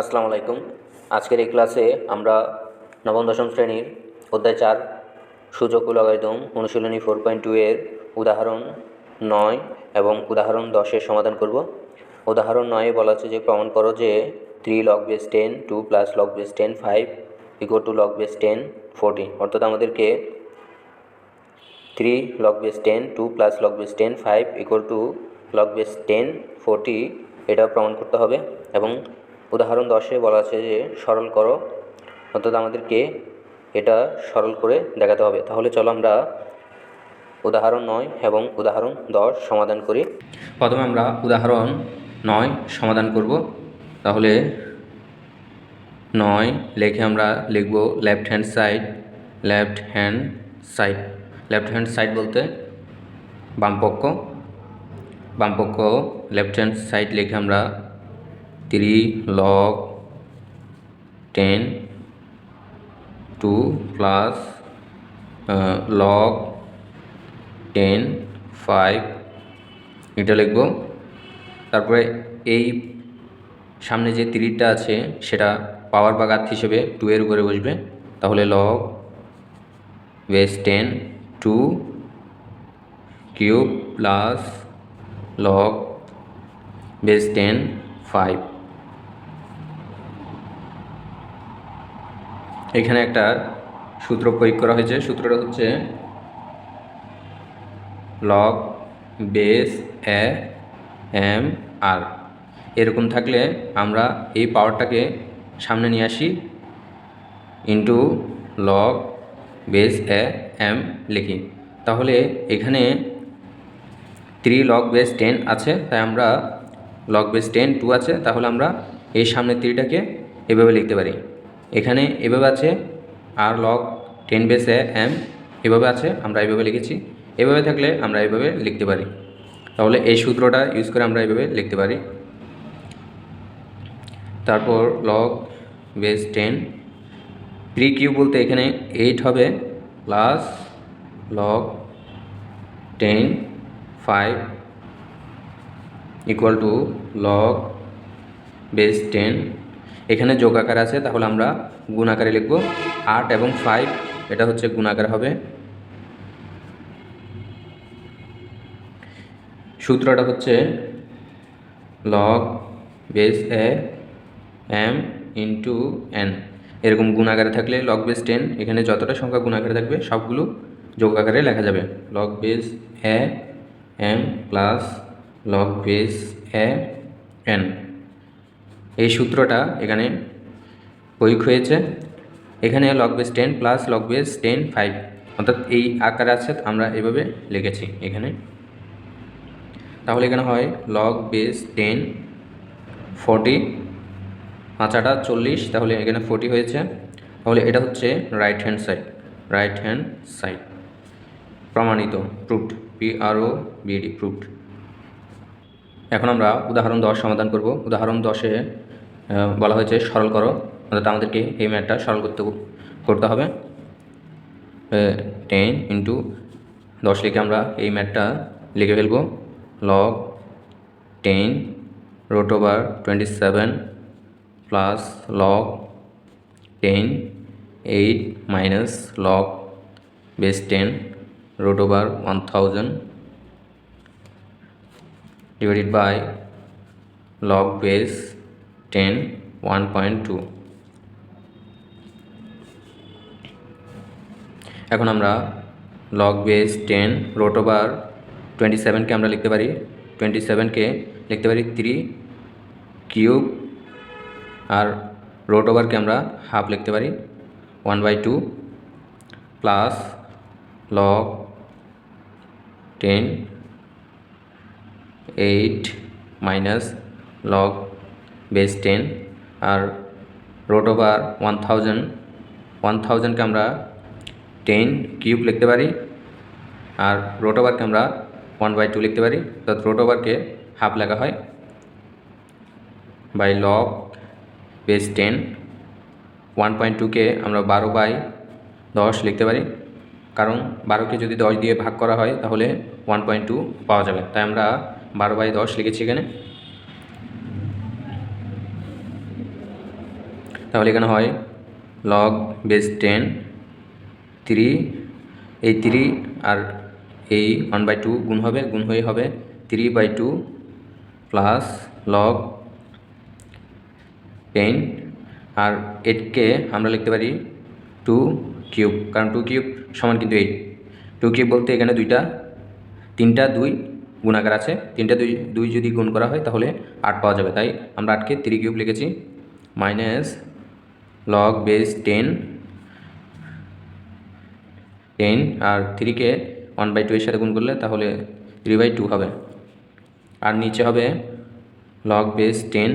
আসসালামু আলাইকুম। আজকের এই ক্লাসে আমরা নবম, দশম শ্রেণির অধ্যায় চার ও লগারিদম অনুশীলনী ফোর পয়েন্ট টু এর উদাহরণ নয় এবং উদাহরণ দশের সমাধান করব। উদাহরণ নয়ে বলা আছে যে, প্রমাণ করো যে three log base ten two plus log base ten five equal to log base ten forty অর্থাৎ আমাদেরকে three log base ten two plus log base ten five equal to log base ten forty এটা প্রমাণ করতে হবে এবং উদাহরণ দশে বলা আছে যে, সরল করো, অর্থাৎ আমাদেরকে এটা সরল করে দেখাতে হবে। তাহলে চলো আমরা উদাহরণ নয় এবং উদাহরণ দশ সমাধান করি। প্রথমে আমরা উদাহরণ নয় সমাধান করব। তাহলে নয় লেখে আমরা লিখব left hand side left hand side left hand side বলতে বামপক্ষ। বামপক্ষ লেফট হ্যান্ড সাইড লিখে আমরা three log ten two plus log ten five এটা লিখব। তারপরে এই সামনে যে তিরিটা আছে, সেটা পাওয়ার বা গাত হিসেবে টু এর উপরে বসবে। তাহলে log base ten two cube plus log base ten five এখানে একটা সূত্র প্রয়োগ করা হয়েছে। সূত্রটা হচ্ছে log base A M R এরকম থাকলে আমরা এই পাওয়ারটাকে সামনে নিয়ে আসি into log base A M লিখি। তাহলে এখানে থ্রি লগ বেস টেন আছে, তাই আমরা লগ বেস টেন টু আছে, তাহলে আমরা এই সামনের থ্রিটাকে এভাবে লিখতে পারি। এখানে এভাবে আছে আর log ten base A M এভাবে আছে, আমরা এভাবে লিখেছি। এভাবে থাকলে আমরা এভাবে লিখতে পারি। তাহলে এই সূত্রটা ইউজ করে আমরা এভাবে লিখতে পারি। তারপর লগ বেস টেন প্রি কিউ বলতে এখানে এইট হবে plus log ten five equal to log base ten এখানে যোগ আকার আছে, তাহলে আমরা গুণ আকারে লিখব আট এবং ফাইভ এটা হচ্ছে গুণ আকার হবে। সূত্রটা হচ্ছে log base A M into N এরকম গুণ আকারে থাকলে লগ বেস টেন এখানে যতটা সংখ্যা গুণ আকারে থাকবে সবগুলো যোগ আকারে লেখা যাবে। Log base A M plus log base A N এই সূত্রটা এখানে প্রয়োগ হয়েছে। এখানে log base ten plus log base ten five অর্থাৎ এই আকারে আছে, আমরা এভাবে লিখেছি এখানে। তাহলে এখানে হয় লগ বেস টেন ফর্টি পাঁচাটা চল্লিশ, তাহলে এখানে ফোর্টি হয়েছে। তাহলে এটা হচ্ছে right hand side right hand side প্রমাণিত proved P R O BD proved এখন আমরা উদাহরণ দশ সমাধান করব। উদাহরণ দশে বলা হয়েছে, সরল করো। অর্থাৎ আমাদেরকে এই ম্যাথটা সরল করতে করতে হবে। টেন ইন্টু দশ লিখে আমরা এই ম্যাথটা লিখে ফেলব। Log ten root over twenty seven plus log ten eight minus log base ten root over one 1000 divided by log base 10 1.2 এখন আমরা log base 10 root over 27 কে আমরা লিখতে পারি। 27 কে লিখতে পারি 3 কিউব আর রোট ওভারকে আমরা হাফ লিখতে পারি। One by two plus log ten eight minus log base ten R root over one thousand, one থাউজেন্ডকে আমরা টেন কিউব লিখতে পারি আর রোট ওভারকে আমরা ওয়ান বাই টু লিখতে পারি। অর্থাৎ রোট ওভারকে হাফ লেখা হয় by log base ten, one point টুকে আমরা বারো বাই দশ লিখতে পারি। কারণ বারোকে যদি দশ দিয়ে ভাগ করা হয় তাহলে ওয়ান পয়েন্ট টু পাওয়া যাবে। তাই আমরা বারো বাই দশ লিখেছি এখানে। তাহলে এখানে হয় লগ বেস টেন থ্রি এই থ্রি আর এই ওয়ান বাই টু গুণ হবে, গুণ হয়ে হবে three by two plus log ten আর এইটকে আমরা লিখতে পারি টু কিউব কারণ টু কিউব সমান কিন্তু এইট টু কিউব বলতে এখানে দুইটা, তিনটা দুই গুণাকার আছে। তিনটা দুই দুই যদি গুণ করা হয় তাহলে আট পাওয়া যাবে। তাই আমরা আটকে থ্রি কিউব লিখেছি minus log base ten ten আর থ্রিকে ওয়ান বাই টু এর সাথে গুণ করলে তাহলে থ্রি বাই টু হবে। আর নিচে হবে লগ বেস টেন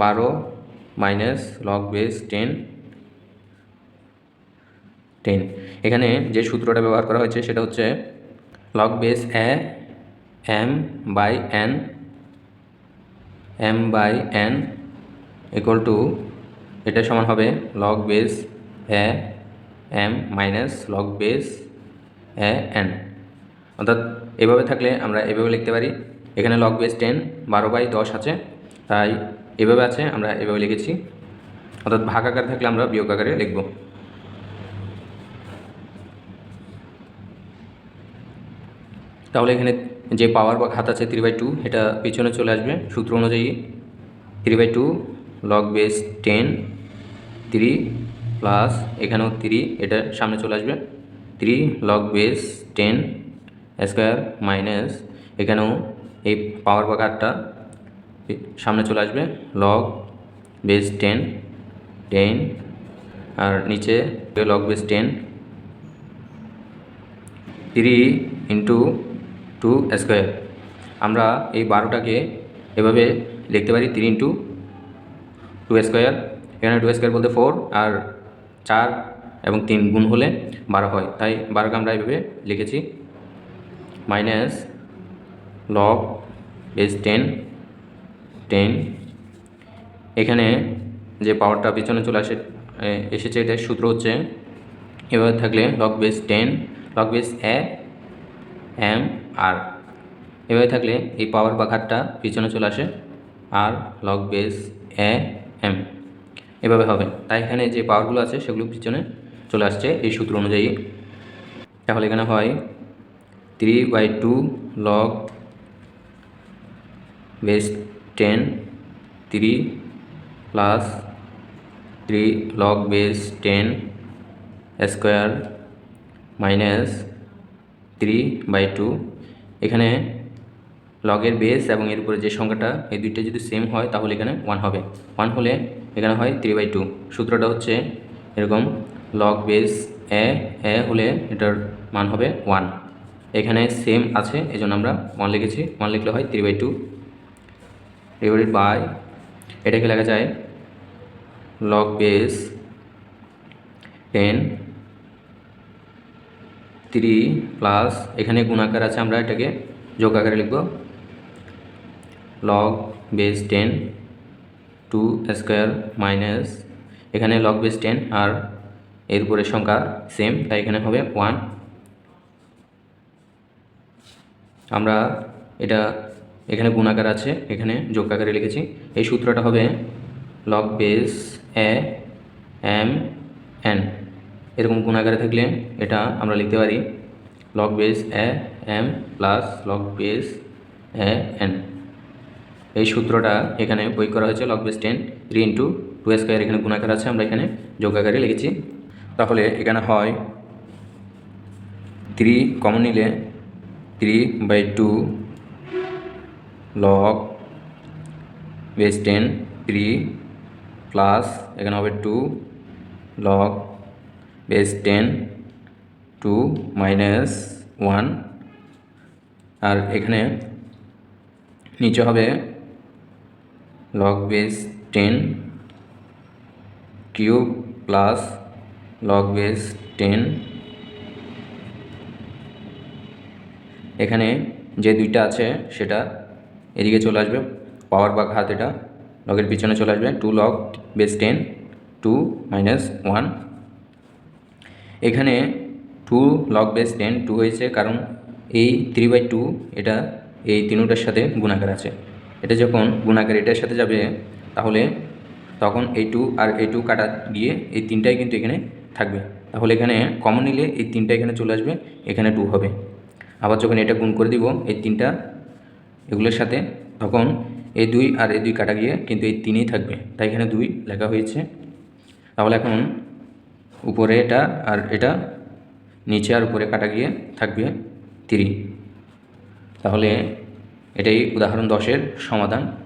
বারো minus log base ten ten এখানে যে সূত্রটা ব্যবহার করা হয়েছে সেটা হচ্ছে log base A M by N M by N equal to এটা সমান হবে log base A M minus log base A N অর্থাৎ এভাবে থাকলে আমরা এভাবে লিখতে পারি। এখানে লগ বেস টেন বারো বাই দশ আছে। তাই এভাবে আছে, আমরা এভাবে লিখেছি। অর্থাৎ ভাগ আকার থাকলে আমরা বিয়োগ আকারে লিখব। তাহলে এখানে যে পাওয়ার বা খাত আছে থ্রি বাই টু এটা পিছনে চলে আসবে। সূত্র অনুযায়ী three by two log base ten three plus এখানেও থ্রি এটা সামনে চলে আসবে। Three log base ten square minus এখানেও এই পাওয়ার বা ঘাটটা সামনে চলে আসবে। লগ বেস টেন টেন আর নিচে log base ten three into two square আমরা এই বারোটাকে এভাবে লিখতে পারি থ্রি ইন্টু টু স্কোয়ার এখানে টু স্কোয়ার বলতে ফোর আর চার এবং তিন গুণ হলে বারো হয়। তাই বারোকে আমরা এইভাবে লিখেছি। Minus log base ten ten এখানে যে পাওয়ারটা পিছনে চলে আসে এসেছে, এটার সূত্র হচ্ছে, এভাবে থাকলে log base ten log base A M আর এভাবে থাকলে এই পাওয়ার বা ঘাটটা পিছনে চলে আসে আর লক বেস এ এম এভাবে হবে। তাই এখানে যে পাওয়ারগুলো আছে সেগুলো পিছনে চলে আসছে এই সূত্র অনুযায়ী। তাহলে এখানে হয় three by two log base ten three plus three log base ten square minus three by two এখানে লগের বেস এবং এর উপরে যে সংখ্যাটা, এই দুইটা যদি সেম হয়, তাহলে এখানে ওয়ান হবে। ওয়ান হলে এখানে হয় থ্রি বাই টু সূত্রটা হচ্ছে এরকম লগ বেস এ এ হলে এটার মান হবে ওয়ান এখানে সেম আছে এই জন্য আমরা ওয়ান লিখেছি। ওয়ান লিখলে হয় three by two divided by এটাকে লেখা যায়? Log base ten three plus এখানে গুণাকার আছে, আমরা এটাকে যোগ আকারে লিখব। Log base ten two square minus এখানে লগ বেস টেন আর এর সংখ্যা সেম তাই এখানে হবে ওয়ান আমরা এটা এখানে গুণাকার আছে, এখানে যোগ আকারে লিখেছি। এই সূত্রটা হবে log base A M N এরকম গুণাকারে থাকলে এটা আমরা লিখতে পারি log base A M plus log base A N এই সূত্রটা এখানে বই করা হয়েছে log base ten three into two square এখানে গুণাকার আছে, আমরা এখানে যোগ আকারে লিখেছি। তাহলে এখানে হয় থ্রি কমন নিলে three by two log base ten three plus এখানে হবে two log base ten two minus one আর এখানে নিচে হবে log base ten cube plus log base ten এখানে যে দুইটা আছে সেটা এদিকে চলে আসবে পাওয়ার বা ঘাত এটা লগের পিছনে চলে আসবে two log base ten two minus one এখানে two log base ten two হয়েছে কারণ এই থ্রি বাই টু এটা এই তিনটার সাথে গুণাকার আছে। এটা যখন গুণাকার এটার সাথে যাবে, তাহলে তখন এই টু আর এই টু কাটা গিয়ে এই তিনটাই কিন্তু এখানে থাকবে। তাহলে এখানে কমন নিলে এই তিনটা এখানে চলে আসবে, এখানে টু হবে। আবার যখন এটা গুণ করে দিব, এই তিনটা এগুলোর সাথে, তখন এই দুই আর এই দুই কাটা গিয়ে কিন্তু এই তিনই থাকবে। তাই এখানে দুই লেখা হয়েছে। তাহলে এখন উপরে এটা আর এটা, নিচে আর উপরে কাটা গিয়ে থাকবে তিরি তাহলে এটাই উদাহরণ দশের সমাধান।